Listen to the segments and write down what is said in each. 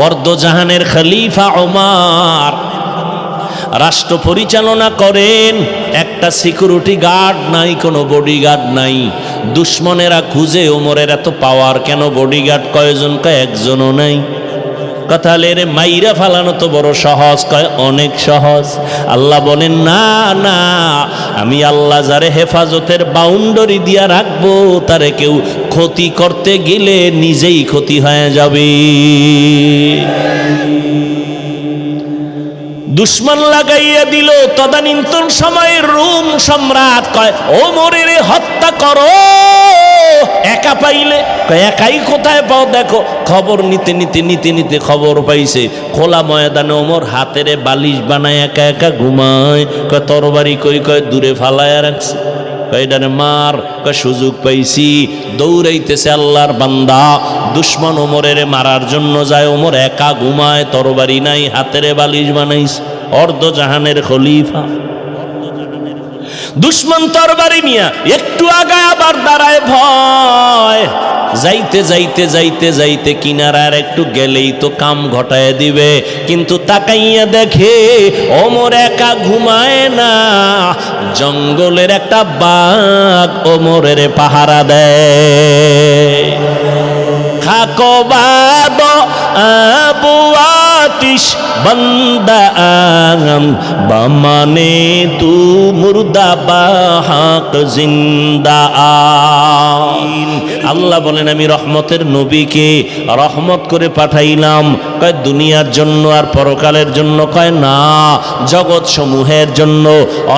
ওয়ার্দজাহানের খলিফা ওমার। রাষ্ট্র পরিচালনা করেন, একটা সিকিউরিটি গার্ড নাই, কোনো বডিগার্ড নাই। দুশ্মনেরা খুঁজে, ওমরের এত পাওয়ার কেন বডিগার্ড? কয়জন কয় একজনও নাই। কথা হলে রে মাইরা ফালানো তো বড় সহজ, কয় অনেক সহজ। আল্লাহ বলেন, না না, আমি আল্লাহ যারে হেফাজতের বাউন্ডারি দিয়া রাখব, তারে কেউ ক্ষতি করতে গেলে নিজেই ক্ষতি হয়ে যাবে। দুশ্মন লাগাইয়া দিল। তদানীন্তন সময়ে রোম সম্রাট কয়, ও মরে হত্যা করো। একা পাইলে একাই কোথায় পাও? দেখো, খবর নিতে নিতে নিতে নিতে খবর পাইছে। খোলা ময়দানে ওমর হাতেরে বালিশ বানায় একা একা ঘুমায়। কয়, তরবারি কই, কয়, দূরে ফালায়া রাখছে। কয় এটারে মার, কয়, সুযোগ পাইছি। দৌড়াইতেছে আল্লাহর বান্দা। দুশ্মন ওমরের মারার জন্য যায়। ওমর একা ঘুমায়, তরবারি নাই, হাতেরে বালিশ বানাইছে, অর্ধ জাহানের খলিফা। দুশ্মন তরবারি নিয়া একটু আগায় আবার দাঁড়ায় ভয়। যাইতে যাইতে যাইতে যাইতে কিনারার একটু গেলেই তো কাম ঘটায় দিবে। কিন্তু তাকাইয়া দেখে ওমর একা ঘুমায় না। জঙ্গলের একটা বাঘ ওমরের পাহারা দেয়। খাকো বাদ আবু আতিশ বন্দা বামানে তু মুর্দা বাহাক জিন্দা আল্লাহ বলেন, আমি রহমতের নবীকে রহমত করে পাঠাইলাম। কয়, দুনিয়ার জন্য আর পরকালের জন্য? কয়, না জগৎ সমূহের জন্য।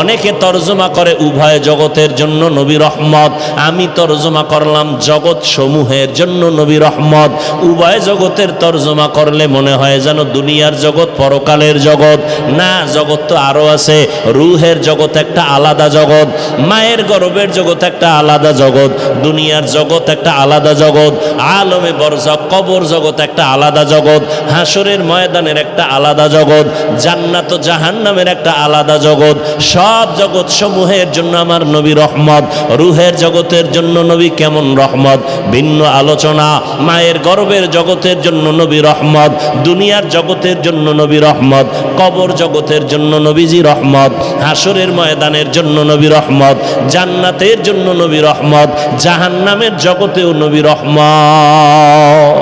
অনেকে তর্জমা করে, উভয় জগতের জন্য নবী রহমত। আমি তর্জমা করলাম জগৎ সমূহের জন্য নবী রহমত। উভয় জগতের তর্জমা করলে মনে হয় যেন দুনিয়ার জগৎ, পরকালের জগৎ। না, জগৎ তো আরও আছে। রুহের জগৎ একটা আলাদা জগৎ। মায়ের গর্বের জগৎ একটা আলাদা জগৎ। দুনিয়ার জগৎ একটা আলাদা জগৎ। আলমে বরজক, কবর জগৎ একটা আলাদা জগৎ। হাসরের ময়দানের একটা আলাদা জগৎ। জান্নাত ও জাহান্নামের একটা আলাদা জগৎ। সব জগৎ সমূহের জন্য আমার নবী রহমত। রুহের জগতের জন্য নবী কেমন রহমত? ভিন্ন আলোচনা। মায়ের গর্বের জগতের জন্য নবী রহমত। দুনিয়ার জগতের জন্য নবী রহমত, কবর জগতের জন্য নবীজি রহমত হাসরের ময়দানের জন্য নবী রহমত, জান্নাতের জন্য নবী রহমত, জাহান্নামের জগতেও নবী রহমত।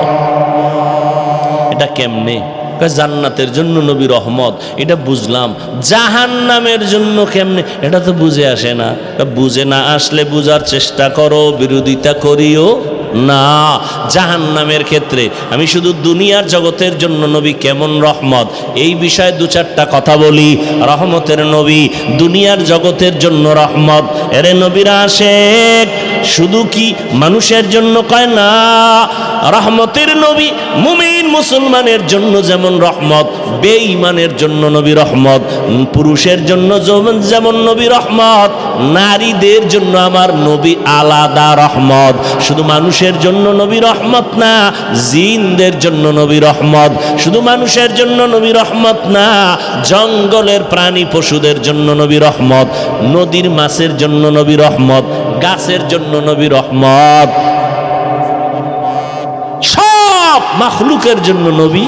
এটা কেমনে? জান্নাতের জন্য নবী রহমত, এটা বুঝলাম। জাহান্নামের জন্য কেমনে? এটা তো বুঝে আসে না। বুঝে না আসলে বুঝার চেষ্টা করো, বিরোধিতা করিও। না জাহান নামের ক্ষেত্রে। আমি শুধু দুনিয়ার জগতের জন্য নবী কেমন রহমত? এই বিষয়ে দু চারটা কথা বলি। রহমতের নবী দুনিয়ার জগতের জন্য রহমত। এরে নবীরা শেখ শুধু কি মানুষের জন্য কয় না রহমতের নবী, মুমিন মুসলমানের জন্য যেমন রহমত, বেঈমানের জন্য নবী রহমত, পুরুষের জন্য যেমন নবী রহমত, নারীদের জন্য আমার নবী আলাদা রহমত। শুধু মানুষের জন্য নবী রহমত না, জিনদের জন্য নবী রহমত। শুধু মানুষের জন্য নবী রহমত না, জঙ্গলের প্রাণী পশুদের জন্য নবী রহমত। নদীর মাছের জন্য নবী রহমত, গাছের জন্য নবী রহমত। মাখলুকের জন্য নবী।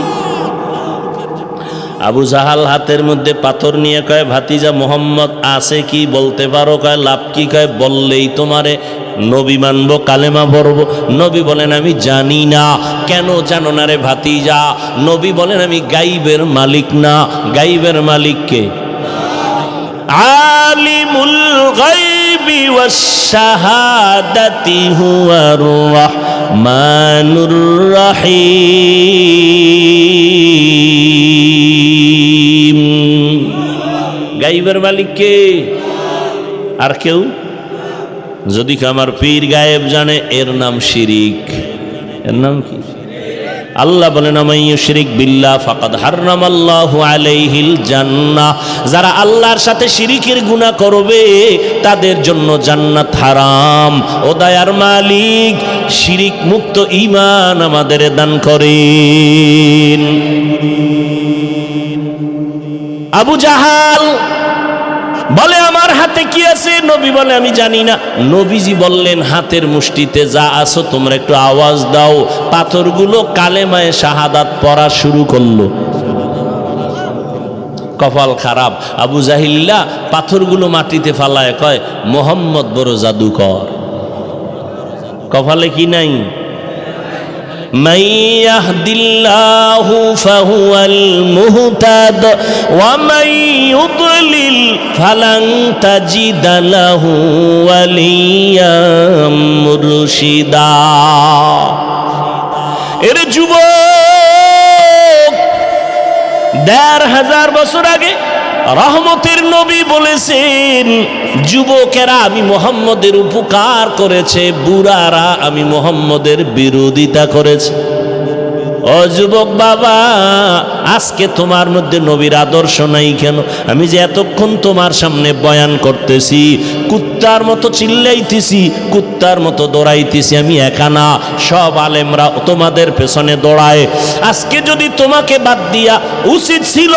আবু জাহাল হাতের মধ্যে পাথর নিয়ে কয়, ভাতিজা মোহাম্মদ, আছে কি বলতে পারো? কয়, লাভ কি? কয়, বললেই তোমারে নবী মানব, কালেমা পড়ব। নবী বলেন, আমি জানি না। কেন জানো না রে ভাতিজা? নবী বলেন, আমি গাইবের মালিক না। গাইবের মালিককে আলিমুল গাইবি ওয়াশ-শাহাদাতি হুয়ার রাহমানুর রহিম গাইবের মালিক কে? আর কেউ? যদি আমার পীর গায়েব জানে, এর নাম শিরিক। এর নাম কি? আল্লাহ বলেন বিল্লাহ যারা আল্লাহর সাথে শিরিকের গুনাহ করবে, তাদের জন্য জান্নাত হারাম। ও দয়ার মালিক, শিরিক মুক্ত ঈমান আমাদের দান করেন। আবু জাহাল বলে হাতে হাতে কি আছে নবী বলে আমি জানি না নবীজি বললেন হাতের মুষ্টিতে যা আছো তোমরা একটু আওয়াজ দাও পাথরগুলো কালেমায় শাহাদাত পড়া শুরু করলো কপাল খারাপ আবু জাহিল্লা পাথরগুলো মাটিতে ফালায় কয় মোহাম্মদ বড় জাদুকর কপালে কি নাই من يهد الله فهو المهتد ومن يضلل فلن تجد له وليا مرشدا এর যুবক দেড় হাজার বছর আগে রহমতের নবী বলেছেন যুবকেরা আমি মোহাম্মদের উপকার করেছে বুড়ারা আমি মোহাম্মদের বিরোধিতা করেছে ও যুবক বাবা, আজকে তোমার মধ্যে নবীর আদর্শ নাই কেন? আমি যে এতক্ষণ তোমার সামনে বয়ান করতেছি, কুত্তার মতো চিল্লাইতেছি, কুত্তার মতো দৌড়াইতেছি, আমি একা না, সব আলেমরা তোমাদের পেছনে দৌড়ায়। আজকে যদি তোমাকে বাদ দিয়া উচিত ছিল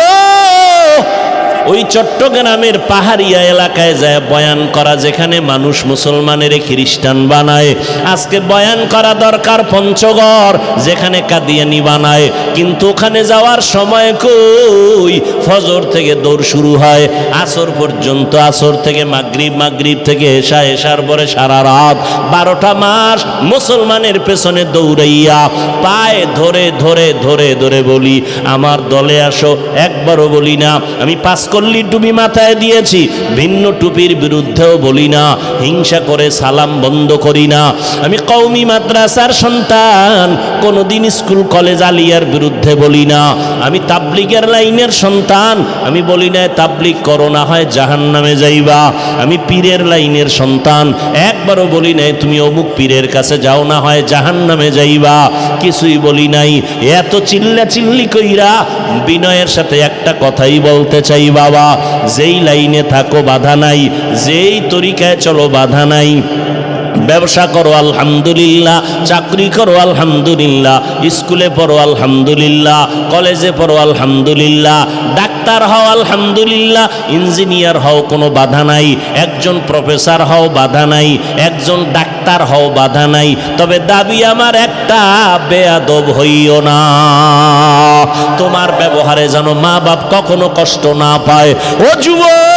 ওই চট্টগ্রামের পাহাড়িয়া এলাকায় যায় বয়ান করা যেখানে মানুষ মুসলমানের খ্রিস্টান বানায়। আজকে বয়ান করা দরকার পঞ্চগড়, যেখানে কাদিয়ানি বানায়। কিন্তু ওখানে যাওয়ার সময় কই? ফজর থেকে দৌড় শুরু হয়। আসর পর্যন্ত, আসর থেকে মাগরিব মাগরিব থেকে এসা এসার পরে সারা রাত। বারোটা মাস মুসলমানের পেছনে দৌড়াইয়া পায়ে ধরে ধরে ধরে ধরে বলি, আমার দলে আসো, একবারও বলি না। আমি পাঁচ কল্লি টুপি মাথায় দিয়েছি, ভিন্ন টুপির বিরুদ্ধেও বলি না, হিংসা করে সালাম বন্ধ করি না। আমি কৌমি মাদ্রাসার সন্তান, কোনোদিন স্কুল কলেজ আলিয়ার বিরুদ্ধে বলি না। আমি তাবলিগের লাইনের সন্তান, আমি বলি না তাবলিগ করো না, হয় জাহান নামে যাইবা। আমি পীরের লাইনের সন্তান, একবারও বলি নাই, তুমি অমুক পীরের কাছে যাও না, হয় জাহান নামে যাইবা। কিছুই বলি নাই। এত চিল্লা চিল্লি কইরা বিনয়ের সাথে একটা কথাই বলতে চাই বাবা, যেই লাইনে থাকো বাধা নাই, যেই তরিকায় চলো বাধা নাই। ব্যবসা করো, আলহামদুলিল্লাহ। চাকরি করো, আলহামদুলিল্লাহ। স্কুলে পড়ো, আলহামদুলিল্লাহ। কলেজে পড়ো, আলহামদুলিল্লাহ। ডাক্তার হও, আলহামদুলিল্লাহ। ইঞ্জিনিয়ার হও, কোনো বাধা নাই। একজন প্রফেসর হও, বাধা নাই। একজন ডাক্তার হও, বাধা নাই। তবে দাবি আমার একটা, বেয়াদব হইও না। তোমার ব্যবহারে যেন মা বাপ কখনো কষ্ট না পায়। ও যুবক!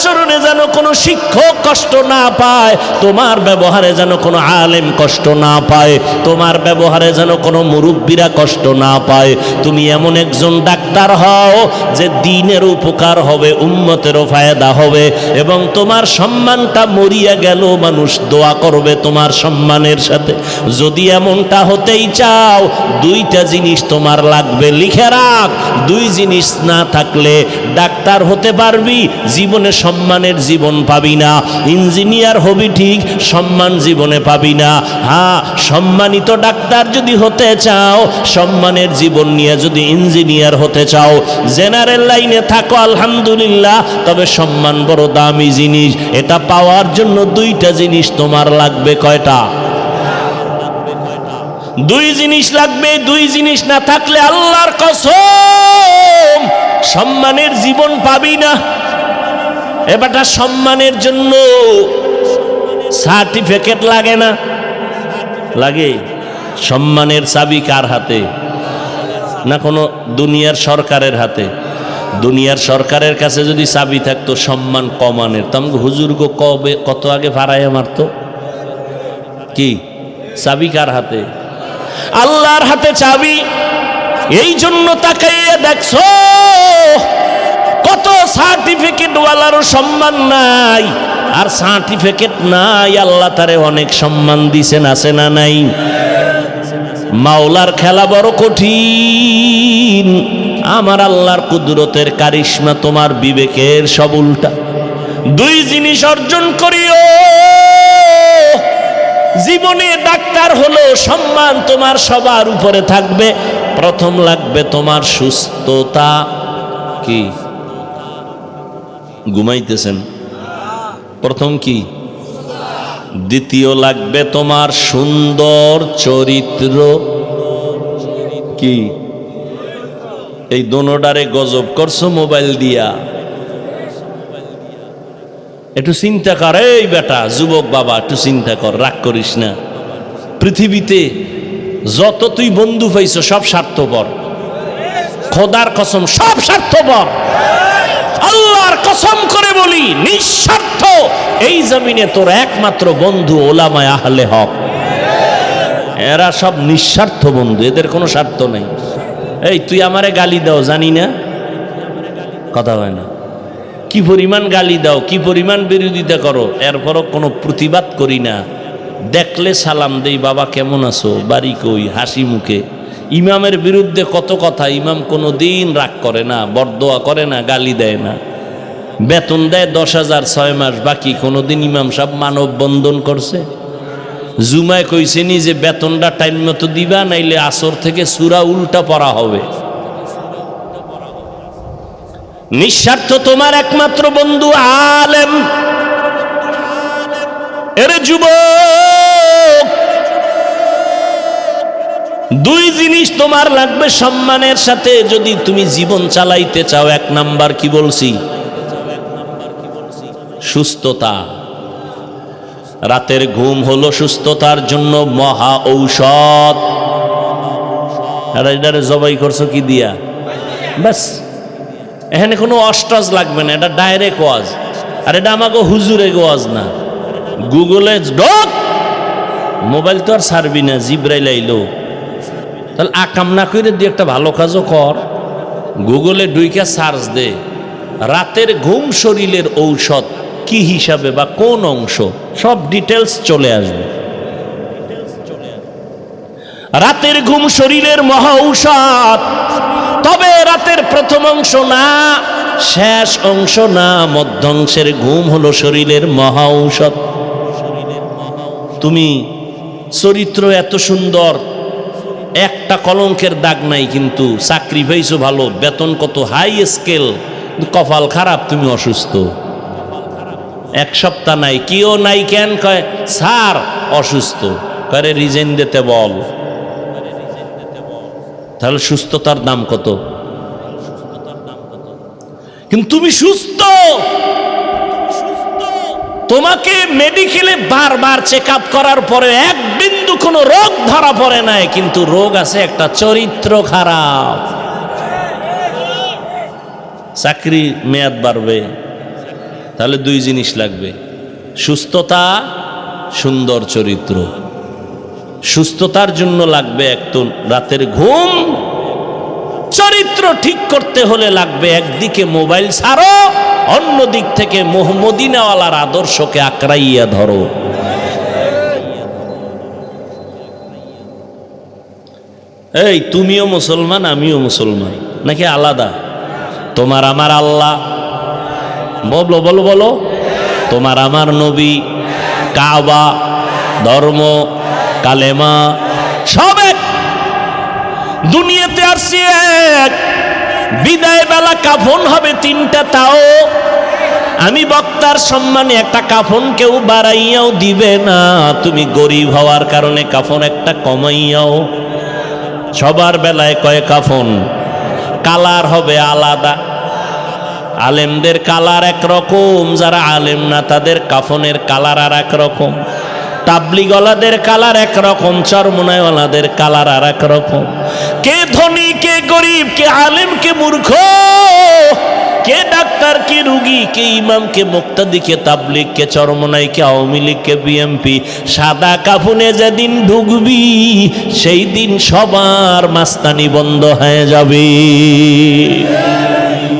আচরণে যেন কোনো শিক্ষক কষ্ট না পায়, তোমার ব্যবহারে যেন কোনো আলেম কষ্ট না পায়, তোমার ব্যবহারে যেন কোনো মুরব্বীরা কষ্ট না পায়। তুমি এমন একজন ডাক্তার হও যে দিনের উপকার হবে, উম্মতেরও ফায়দা হবে এবং তোমার সম্মানটা মরিয়া গেল, মানুষ দোয়া করবে তোমার সম্মানের সাথে। যদি এমনটা হতেই চাও, দুইটা জিনিস তোমার লাগবে, লিখে রাখ। দুই জিনিস না থাকলে ডাক্তার হতে পারবি, জীবনে সম্মানের জীবন পাবি না। ইঞ্জিনিয়ার হবি ঠিক, সম্মান জীবনে পাবি না। হ্যাঁ সম্মানিত ডাক্তার যদি হতে চাও, সম্মানের জীবন নিয়ে যদি ইঞ্জিনিয়ার হতে চাও, জেনারেল লাইনে থাকো, আলহামদুলিল্লাহ, তবে সম্মান বড় দামি জিনিস। এটা পাওয়ার জন্য দুইটা জিনিস তোমার লাগবে কয়টা? দুই জিনিস লাগবে, দুই জিনিস না থাকলে আল্লাহর কসম। সম্মানের জীবন পাবি না। এবারটা সম্মানের জন্য সার্টিফিকেট লাগে না। লাগে। সম্মানের চাবি কার হাতে? না কোনো দুনিয়ার সরকারের হাতে? দুনিয়ার সরকারের কাছে যদি চাবি থাকতো, সম্মান কমানের। তো আমাকে হুজুরগো কবে, কত আগে ভাড়ায় মারতো? কি? চাবি কার হাতে? আল্লাহর হাতে চাবি এই জন্য তাকাইয়ে দেখছ, কত সার্টিফিকেট ওয়ালারও সম্মান নাই, আর সার্টিফিকেট নাই, আল্লাহ তারে অনেক সম্মান দিছেন, আছে না নাই? মাওলার খেলা বড় কঠিন, আমার আল্লাহর কুদরতের কারিশমা তোমার বিবেকের সব উল্টা। দুই জিনিস অর্জন করিও, জীবনে ডাক্তার হলো সম্মান তোমার সবার উপরে থাকবে প্রথম লাগবে তোমার সুস্থতা। কি? ঘুমাইতেছেন? প্রথম কি? দ্বিতীয় লাগবে তোমার সুন্দর চরিত্র। কি? এই দোনোডারে গজব করছ মোবাইল দিয়া। একটু চিন্তা কর, এই বেটা, যুবক বাবা, একটু চিন্তা কর, রাগ করিস না। পৃথিবীতে যত তুই বন্ধু পাইছ সব স্বার্থপর। খোদার কসম, সব স্বার্থপর। আল্লাহর কসম করে বলি, নিঃস্বার্থ। এই জমিনে তোর একমাত্র বন্ধু ওলামায় আহলে হক। এরা সব নিঃস্বার্থ বন্ধু, এদের কোনো স্বার্থ নেই। এই, তুই আমারে গালি দাও, জানি না? কথা হয় না। কি পরিমাণ গালি দাও, কি পরিমাণ বিরোধিতা করো, এরপরও কোনো প্রতিবাদ করি না। দেখলে সালাম দেই, বাবা, কেমন আছো? বাড়ি কই? হাসি মুখে। ইমামের বিরুদ্ধে কত কথা, ইমাম কোনো দিন রাগ করে না, বরদোয়া করে না, গালি দেয় না। বেতন দেয় দশ হাজার ছয় মাস, বাকি কোনোদিন ইমাম সাহেব মানব বন্ধন করছে। জুমায় কইছে নি যে, বেতনটা টাইম মতো দিবা, নাইলে আসর থেকে সুরা উল্টা পড়া হবে। নিঃস্বার্থ তোমার একমাত্র বন্ধু আলেম। এরে যুবক, দুই জিনিস তোমার লাগবে সম্মানের সাথে, যদি তুমি জীবন চালাইতে চাও, এক নাম্বার কি বলছি? সুস্থতা। রাতের ঘুম হলো সুস্থতার জন্য মহা ঔষধ। এটারে জবাই করছ কি দিয়া? ব্যাস। এখানে কোনো অস্টাজ লাগবে না, এটা ডাইরেক্ট ওয়াজ। আর এটা আমাকে হুজুরে ওয়াজ না। গুগলে ডক মোবাইল তো আর ছাড়বি না, জিব্রাইল আইলো। তাহলে আকাম না করে দিয়ে একটা ভালো কাজও কর। গুগলে ডুইকা সার্চ দে, রাতের ঘুম শরীরের ঔষধ কি হিসাবে বা কোন অংশ, সব ডিটেলস চলে আসবে। রাতের ঘুম শরীরের মহা ঔষধ, তবে রাতের প্রথম অংশ না, শেষ অংশ না, মধ্যাংশের ঘুম হলো শরীরের মহা ঔষধ। তুমি চরিত্র এত সুন্দর, একটা কলঙ্কের দাগ নাই কিন্তু, চাকরি পাইছো ভালো, বেতন কত হাই স্কেল কপাল খারাপ, তুমি অসুস্থ। এক সপ্তাহ নাই কেউ নাই কেন কয়, স্যার, অসুস্থ। করে রিজেন দিতে বল। তাহলে সুস্থতার দাম কত? কিন্তু তুমি সুস্থ! তোমাকে মেডিকেলে বারবার চেক আপ করার পরে এক বিন্দু কোনো রোগ ধরা পড়ে নাই, কিন্তু রোগ আছে একটা চরিত্র খারাপ। চাকরি মেয়াদ বাড়বে, তাহলে দুই জিনিস লাগবে। সুস্থতা, সুন্দর চরিত্র। সুস্থতার জন্য লাগবে একটু রাতের ঘুম। চরিত্র ঠিক করতে হলে লাগবে একদিকে মোবাইল ছাড়ো অন্য দিক থেকে মোহাম্মদিনাওয়ালার আদর্শকে আঁকড়াইয়া ধরো। এই, তুমিও মুসলমান, আমিও মুসলমান, নাকি আলাদা? তোমার আমার আল্লাহ। বলো বলো বলো। তোমার আমার নবী, কাবা, ধর্ম, কালেমা, সব এক। দুনিয়াতে আসছি এক। বিদায় বেলা কাফন হবে তিনটা তাও। আমি বক্তার সম্মানে একটা কাফন কেউ বাড়াইয়াও দিবে না। তুমি গরিব হওয়ার কারণে কাফন একটা কমাইয়াও। সবার বেলায় কয় কাফন? কালার হবে আলাদা। আলেমদের কালার একরকম, যারা আলেম না তাদের কাফনের কালার আর একরকম। তাবলিগলাদের কালার একরকম চরমনায়ওয়ালাদের কালার আর একরকম কে ধনী, কে গরিব, কে আলেম, কে মূর্খ, কে ডাক্তার, কে রুগী, কে ইমাম, কে মুক্তাদি, কে তাবলিগ, কে চরমনাই, কে আওয়ামী লীগ, কে বিএমপি সাদা কাফনে যেদিন ঢুকবি, সেই দিন সবার মাস্তানি বন্ধ হয়ে যাবে।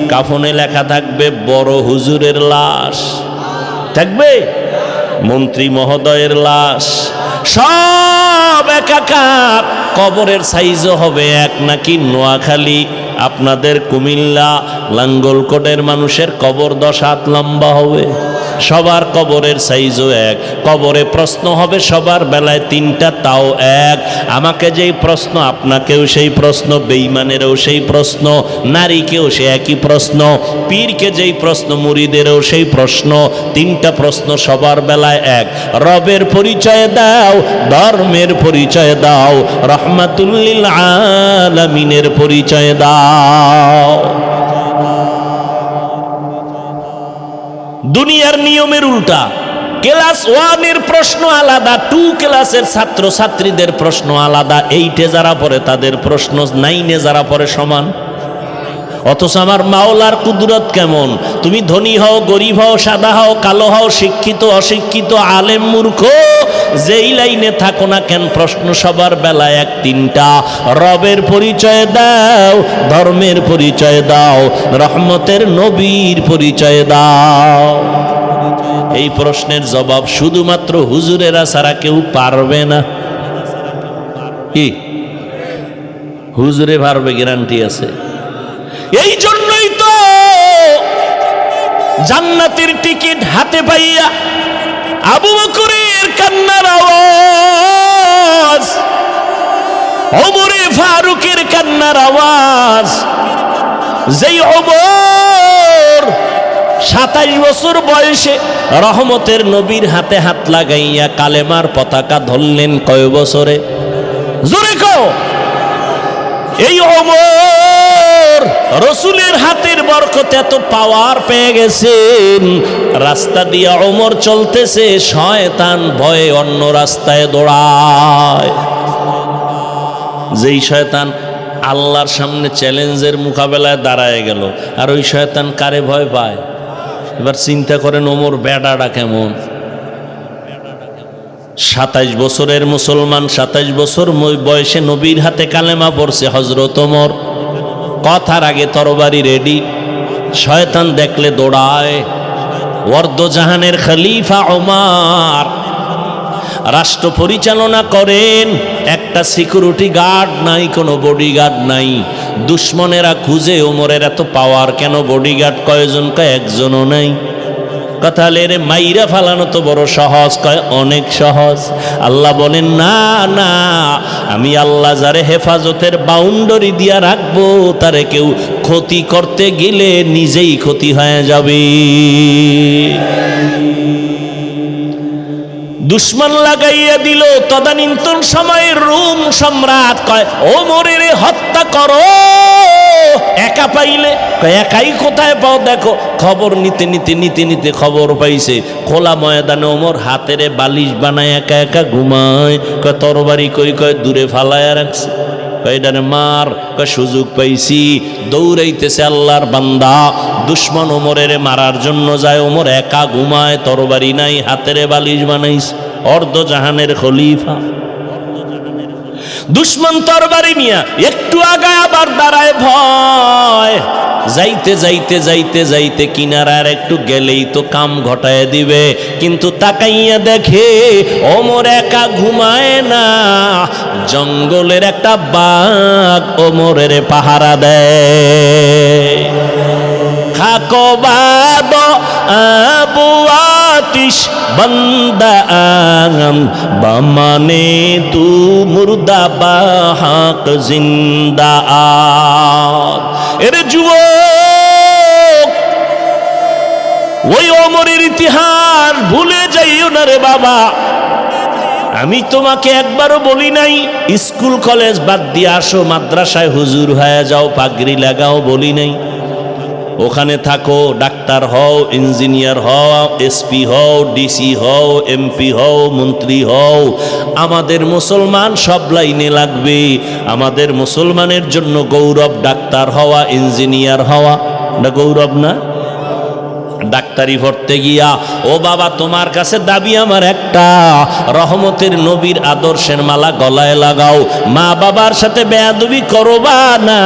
কাফনে লেখা থাকবে, বড় হুজুরের লাশ। থাকবে? মন্ত্রী মহোদয়ের লাশ। সব একাকার। কবরের সাইজও হবে এক নাকি নোয়াখালী। আপনাদের কুমিল্লা, লাঙ্গলকোটের মানুষের কবর দশ হাত লম্বা হবে। সবার কবরের সাইজও এক। কবরে প্রশ্ন হবে সবার বেলায় তিনটা, তাও এক। আমাকে যেই প্রশ্ন, আপনাকেও সেই প্রশ্ন বেইমানেরও সেই প্রশ্ন, নারীকেও সে একই প্রশ্ন, পীরকে যেই প্রশ্ন মুড়িদেরও সেই প্রশ্ন, তিনটা প্রশ্ন সবার বেলায় এক। রবের পরিচয় দাও, ধর্মের পরিচয় দাও, রহমাতুল্লিল আলামিনের পরিচয় দাও। দুনিয়ার নিয়মের উল্টা। ক্লাস ওয়ানের প্রশ্ন আলাদা, টু ক্লাসের ছাত্র ছাত্রীদের প্রশ্ন আলাদা, এইটে যারা পড়ে তাদের প্রশ্ন নাইনে যারা পড়ে সমান। অথচ আমার মাওলার কুদরত কেমন? তুমি ধনী হও, গরিব হও, সাদা হও, কালো হও, শিক্ষিত, অশিক্ষিত, আলেম, মূর্খ, যেই লাইনে থাকো না কেন, প্রশ্ন সবার বেলায় এক তিনটা। রবের পরিচয় দাও, ধর্মের পরিচয় দাও, রহমতের নবীর পরিচয় দাও। এই প্রশ্নের জবাব শুধুমাত্র হুজুরেরা ছাড়া কেউ পারবে না। কি? হুজুরে পারবে, গ্যারান্টি আছে। এই জন্যই তো জান্নাতের টিকিট হাতে পাইয়া আবু বকরের কান্নার আওয়াজ, ওমরে ফারুকের কান্নার আওয়াজ, যেই ওমর সাতাইশ বছর বয়সে রহমতের নবীর হাতে হাত লাগাইয়া কালেমার পতাকা ধরলেন কয় বছরে? জোরে কও। এই অমর রসুলের হাতের বরকতে এত পাওয়ার পেয়ে গেছেন। রাস্তা দিয়ে অমর চলতেছে, শয়তান ভয়ে অন্য রাস্তায় দৌড়ায়। যেই শয়তান আল্লাহর সামনে চ্যালেঞ্জের মোকাবেলায় দাঁড়ায় গেল, আর ওই শয়তান কারে ভয় পায়? এবার চিন্তা করেন ওমর বেডাটা কেমন? সাতাইশ বছরের মুসলমান, সাতাইশ বছর বয়সে নবীর হাতে কালেমা পড়ছে হজরত ওমর। কথার আগে তরবারি রেডি শয়তান দেখলে দৌড়ায়। জাহানের খলিফা ওমার। রাষ্ট্র পরিচালনা করেন। একটা সিকিউরিটি গার্ড নাই, কোনো বডিগার্ড নাই। দুশ্মনেরা খুঁজে, ওমরের এত পাওয়ার কেন বডিগার্ড কয়জন কয় একজনও নাই। কথা হলে রে মাইরা ফালানো তো বড় সহজ, কয় অনেক সহজ। আল্লাহ বলেন, না না, আমি আল্লাহ যারে হেফাজতের বাউন্ডারি দিয়া রাখব, তারে কেউ ক্ষতি করতে গেলে নিজেই ক্ষতি হয়ে যাবে। দুশ্মন লাগাইয়া দিল, তদানীন্তন সময়ের রুম সম্রাট কয় ও মরে হত্যা করো। একা পাইলে? একাই কোথায় পাও? দেখো, খবর নিতে নিতে নিতে নিতে খবর পাইছে। খোলা ময়দানে ওমর হাতেরে বালিশ বানায় একা একা ঘুমায়। কয়, তরবারি কই কয়, দূরে ফালায়া রাখছে। কয়ডারে মার। কয়, সুযোগ পাইছি। দৌড়াইতেছে আল্লাহর বান্দা। দুশ্মন ওমরের মারার জন্য যায়। ওমর একা ঘুমায়, তরবারি নাই, হাতেরে বালিশ বানাইস অর্ধ জাহানের খলিফা। দুশ্মন তরবারি নিয়া একটু আগায় আবার দাঁড়ায় ভয়। যাইতে যাইতে যাইতে যাইতে কিনারার একটু গেলেই তো কাম ঘটায় দিবে। কিন্তু তাকাইয়া দেখে ওমর একা ঘুমায় না। জঙ্গলের একটা বাঘ ওমরের পাহারা দেয়। খাকবাদ আবু আতিশ বন্দা আঙম বামানে তু মুর্দা বাহাক জিন্দা আদ এরে যুবক, ওই অমরের ইতিহাস ভুলে যাইও না রে বাবা। আমি তোমাকে একবারও বলি নাই, স্কুল কলেজ বাদ দিয়ে আসো, মাদ্রাসায় হুজুর হয়ে যাও, পাগড়ি লাগাও বলি নাই। ওখানে থাকো, ডাক্তার হও, ইঞ্জিনিয়ার হও, এসপি হও, ডিসি হও, এমপি হও, মন্ত্রী হও। আমাদের মুসলমান সব লাইনে লাগবে। আমাদের মুসলমানের জন্য গৌরব ডাক্তার হওয়া, ইঞ্জিনিয়ার হওয়া। না গৌরব না? ডাক্তারি পড়তে গিয়া, ও বাবা, তোমার কাছে দাবি আমার একটা। রহমতের নবীর আদর্শের মালা গলায় লাগাও। মা বাবার সাথে বেয়াদবি করবা না।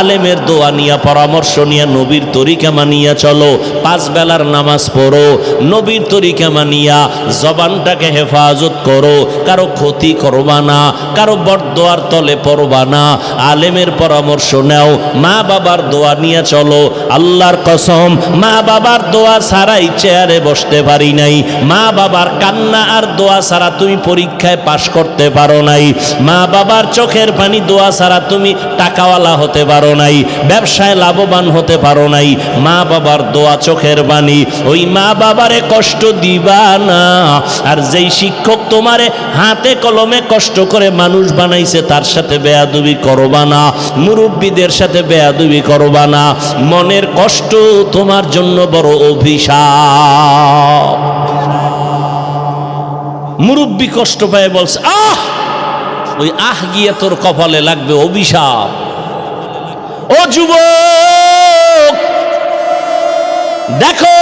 আলেমের দোয়া নিয়া, পরামর্শ নিয়া, নবীর তরিকা মানিয়া চলো। পাঁচ বেলার নামাজ পড়ো, নবীর তরিকা মানিয়া জবানটাকে হেফাজত করো। কারও ক্ষতি করবা না, কারও বরদোয়ার তলে পড়বা না। আলেমের পরামর্শ নেও, মা বাবার দোয়া নিয়ে চলো। আল্লাহর কসম, মা বাবার দোয়া ছাড়াই চেয়ারে বসতে পারি নাই। মা বাবার কান্না আর দোয়া ছাড়া তুমি পরীক্ষায় পাশ করতে পারো নাই। মা বাবার চোখের পানি দোয়া ছাড়া তুমি টাকাওয়ালা হতে পারো নাই, ব্যবসায় লাভবান হতে পারো নাই। মা বাবার দোয়া চোখের পানি, ওই মা বাবারে কষ্ট দিবা না। আর যেই শিক্ষক তোমারে হাতে কলমে কষ্ট করে মানুষ বানাইছে, তার সাথে বেয়াদুবি করবা না। মুরব্বীদের সাথে বেয়াদুবি করবা না। মনের কষ্ট তোমার জন্য বড় অভিশাপ। মুরব্বী কষ্ট পায়, বলছে, আহ! ওই আহ গিয়ে তোর কপালে লাগবে অভিশাপ। ও যুবক, দেখো,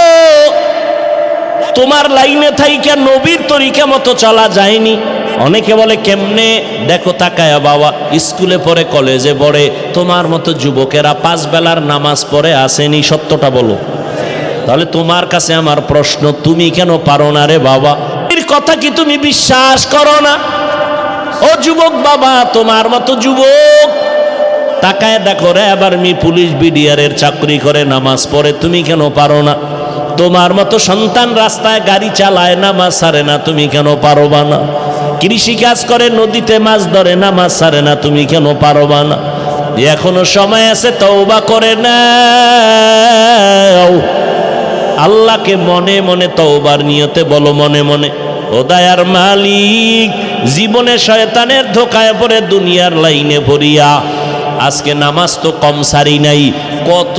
তোমার লাইনে থাইকা নবীর তরিকা মতো চলা যায়নি। অনেকে বলে, কেমনে? দেখো, তাকায়া বাবা, স্কুলে পড়ে, কলেজে পড়ে, তোমার মতো যুবকেরা পাঁচ বেলার নামাজ পড়ে আসেনি, সত্যটা বলো। তাহলে তোমার কাছে আমার প্রশ্ন, তুমি কেন পারো না রে বাবা? এর কথা কি তুমি বিশ্বাস করো না? ও যুবক বাবা, তোমার মতো যুবক। তাকায় দেখো রে আবার মি পুলিশ বিডিআরের চাকরি করে, নামাজ পড়ে, তুমি কেন পারো না? তোমার মতো সন্তান রাস্তায় গাড়ি চালায়, নামাজ সারে না, তুমি কেন পারোবা না? কৃষি কাজ করে, নদীতে মাছ ধরে, নামাজ সারে না, তুমি কেন পারোবা না? এখনও সময় আছে, তওবা করে নাও। আল্লাহকে মনে মনে তওবার নিয়তে বলো মনে মনে। ও দায়ার মালিক, জীবনে শয়তানের ধোকায় পরে দুনিয়ার লাইনে ভরিয়া, আজকে নামাজ তো কম সারি নাই কত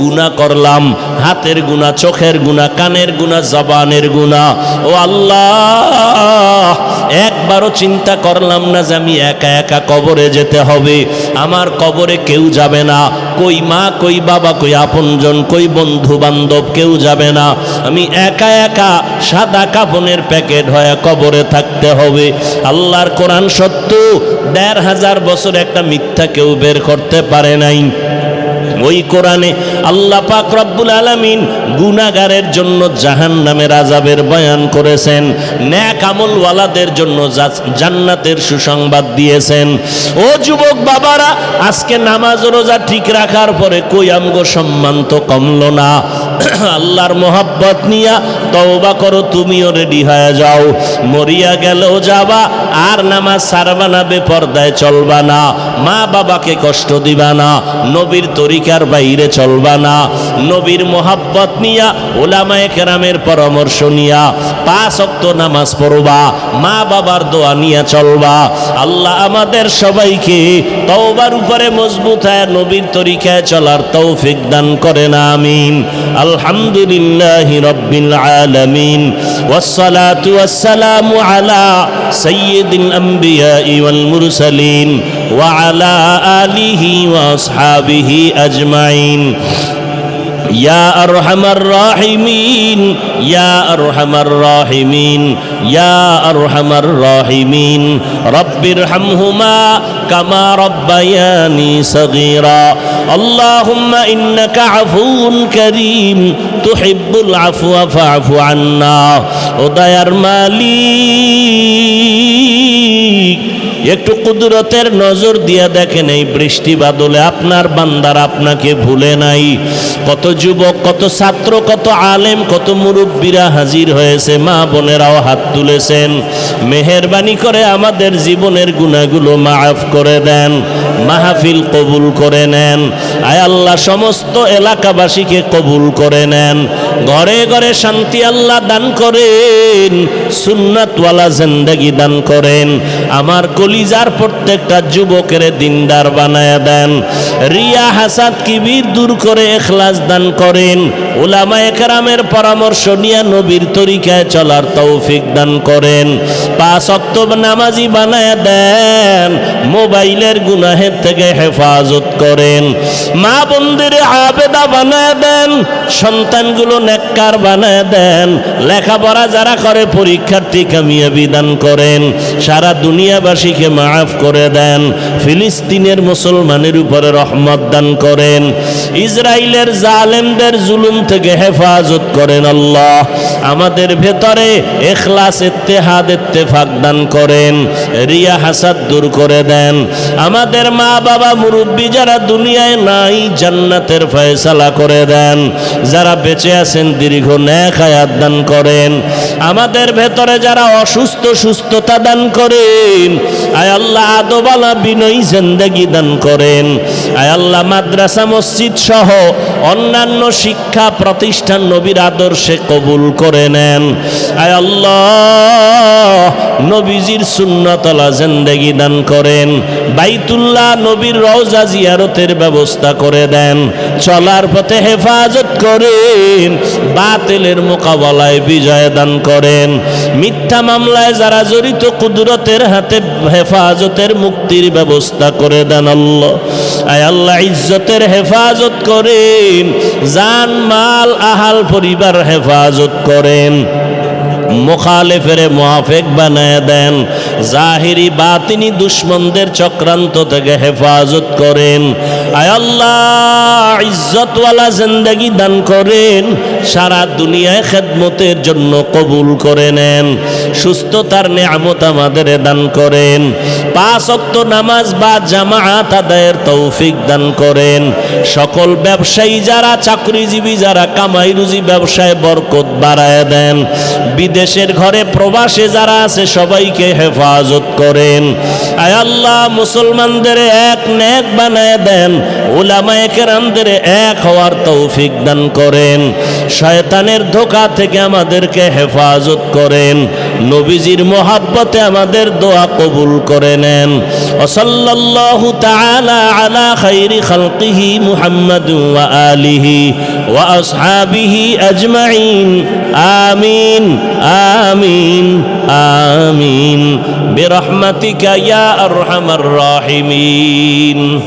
গুণা করলাম, হাতের গুণা চোখের গুণা কানের গুণা জবানের গুণা ও আল্লাহ, একবারও চিন্তা করলাম না যে আমি একা একা কবরে যেতে হবে। আমার কবরে কেউ যাবে না। কই মা, কই বাবা, কই আপনজন, কই বন্ধু বান্ধব কেউ যাবে না। আমি একা একা সাদা কাপনের প্যাকেট হয়ে কবরে থাকতে হবে। আল্লাহর কোরআন সত্য, দেড় হাজার বছর একটা মিথ্যা কেউ বের করতে পারে নাই। ওই কোরআনে আল্লাহ পাক রব্বুল আলামিন গুনাগারের জন্য জাহান নামের আজাবের বয়ান করেছেন, ন্যাক আমলওয়ালাদের জন্য জান্নাতের সুসংবাদ দিয়েছেন। ও যুবক বাবারা, আজকে নামাজ রোজা ঠিক রাখার পরে কই আমগো সম্মান তো কমলো না। আল্লাহর মোহাব্বত নিয়া তওবা করো, তুমিও রেডি হয়ে যাও। মরিয়া গেলেও যাবা, আর নামাজ সারবা না, বেপর্দায় চলবা না। মা বাবাকে কষ্ট দিবা না নবীর তরিকার বাইরে চলবা না নবীর মোহাব্বত নিয়া ওলামায়ে কেরামের পরামর্শ নিয়া পাঁচ অক্ত নামাজ পড়বা মা বাবার দোয়া নিয়ে চলবা আল্লাহ আমাদের সবাইকে তওবার উপরে মজবুত হয় নবীর তরিকায় চলার তৌফিক দান করেন আমিন আলহামদুলিল্লাহি রব্বিল আলামিন والصلاة والسلام على سيد الأنبياء والمرسلين وعلى آله وأصحابه أجمعين يا أرحم الراحمين يا أرحم الراحمين يا أرحم الراحمين رب ارحمهما كما ربياني صغيرا اللهم إنك عفو كريم تحب العفو فاعف عنا ودير مالك একটু কুদরতের নজর দিয়া দেখেন এই বৃষ্টি বাদলে আপনার বান্দার আপনাকে ভুলে নাই। কত যুবক, কত ছাত্র, কত আলেম, কত মুরব্বীরা হাজির হয়েছে, মা বোনেরাও হাত তুলেছেন। মেহেরবানি করে আমাদের জীবনের গুণাগুলো মাফ করে দেন, মাহফিল কবুল করে নেন, আয় আল্লাহ সমস্ত এলাকাবাসীকে কবুল করে নেন। ঘরে ঘরে শান্তি আল্লাহ দান করেন, সুন্নাতওয়ালা জিন্দেগি দান করেন। আমার কলিজার প্রত্যেকটা যুবকের দিনদার বানায় দেন। রিয়া হাসাদ কিবির দূর করে এখলাস দান করেন। ওলামা একরামের পরামর্শ নিয়ে নবীর তরিকায় চলার তৌফিক দান করেন। পাঁচ অক্টোব নামাজি বানায় দেন। মোবাইলের গুনাহের থেকে হেফাজত করেন। মা বন্দির আবেদা বানায় দেন। সন্তানগুলো নেককার বানায় দেন। লেখাপড়া যারা করে পরীক্ষার্থী কামিয়াবি দান করেন। সারা দুনিয়াবাসীকে মাফ করে দেন, ফিলিস্তিনের মুসলমানের উপরে রহমত দান করেন ইসরায়েলের জালেমদের জুলুম থেকে হেফাজত করেন আল্লাহ, আমাদের ভেতরে এখলাস, ইত্তেহাদ, ইত্তেফাক দান করেন, রিয়া, হাসাদ দূর করে দেন, আমাদের মা বাবা মুরব্বী যারা দুনিয়ায় নাই, জান্নাতের ফয়সালা করে দেন, যারা বেঁচে আছেন, দীর্ঘ ন্যাক হায়াত দান করেন, আমাদের ভেতরে যারা অসুস্থ, সুস্থতা দান করেন আয় আল্লাহ আদবালা বিনয়ী জিন্দেগি দান করেন। আয় আল্লাহ মাদ্রাসা, মসজিদ সহ অন্যান্য শিক্ষা প্রতিষ্ঠান নবীর আদর্শে কবুল করে নেন। আয় আল্লাহ, নবীজির সুন্নতলা জিন্দেগি দান করেন। বাইতুল্লাহ নবীর রওজা জিয়ারতের ব্যবস্থা করে দেন। চলার পথে হেফাজত করেন, বাতিলের মোকাবেলায় বিজয় দান করেন। মিথ্যা মামলায় যারা জড়িত কুদরতের হাতে হেফাজতের মুক্তির ব্যবস্থা করে দেন আল্লাহ। আয় আল্লাহ, ইজ্জতের হেফাজত করেন জান মাল আহাল পরিবার হেফাজত করেন। মুখালেফের মুহাফেক বানায় দেন। জাহিরি বাতিনি দুশ্মনদের চক্রান্ত থেকে হেফাজত করেন। আয় আল্লাহ, ইজ্জতওয়ালা জিন্দগি দান করেন। সারা দুনিয়ায় খেদমতের জন্য কবুল করে নেন। সুস্থতার নিয়ামত আমাদের দান করেন। পাঁচ অক্ত নামাজ বা জামাআত আদায়ের তৌফিক দান করেন। সকল ব্যবসায়ী যারা, চাকরিজীবী যারা কামাই রুজি ব্যবসায় বরকত বাড়ায় দেন। বিদেশের ঘরে প্রবাসে যারা আছে, সবাইকে হেফাজত করেন। আয় আল্লাহ, মুসলমানদের এক নেক বানায় দেন। ওলামায়ে কেরামদের এক হওয়ার তৌফিক দান করেন। শয়তানের ধোকা থেকে আমাদেরকে হেফাজত করেন। নবীজির মোহাব্বতে আমাদের দোয়া কবুল করে নেন। ওসল্লাল্লাহু আলা খাইরি খালকিহি মুহাম্মাদ আলিহি ওয়া আসহাবিহি আজমাইন। আমিন আমিন আমিন। বিরহমাতিকা ইয়া আরহামার রাহিমিন।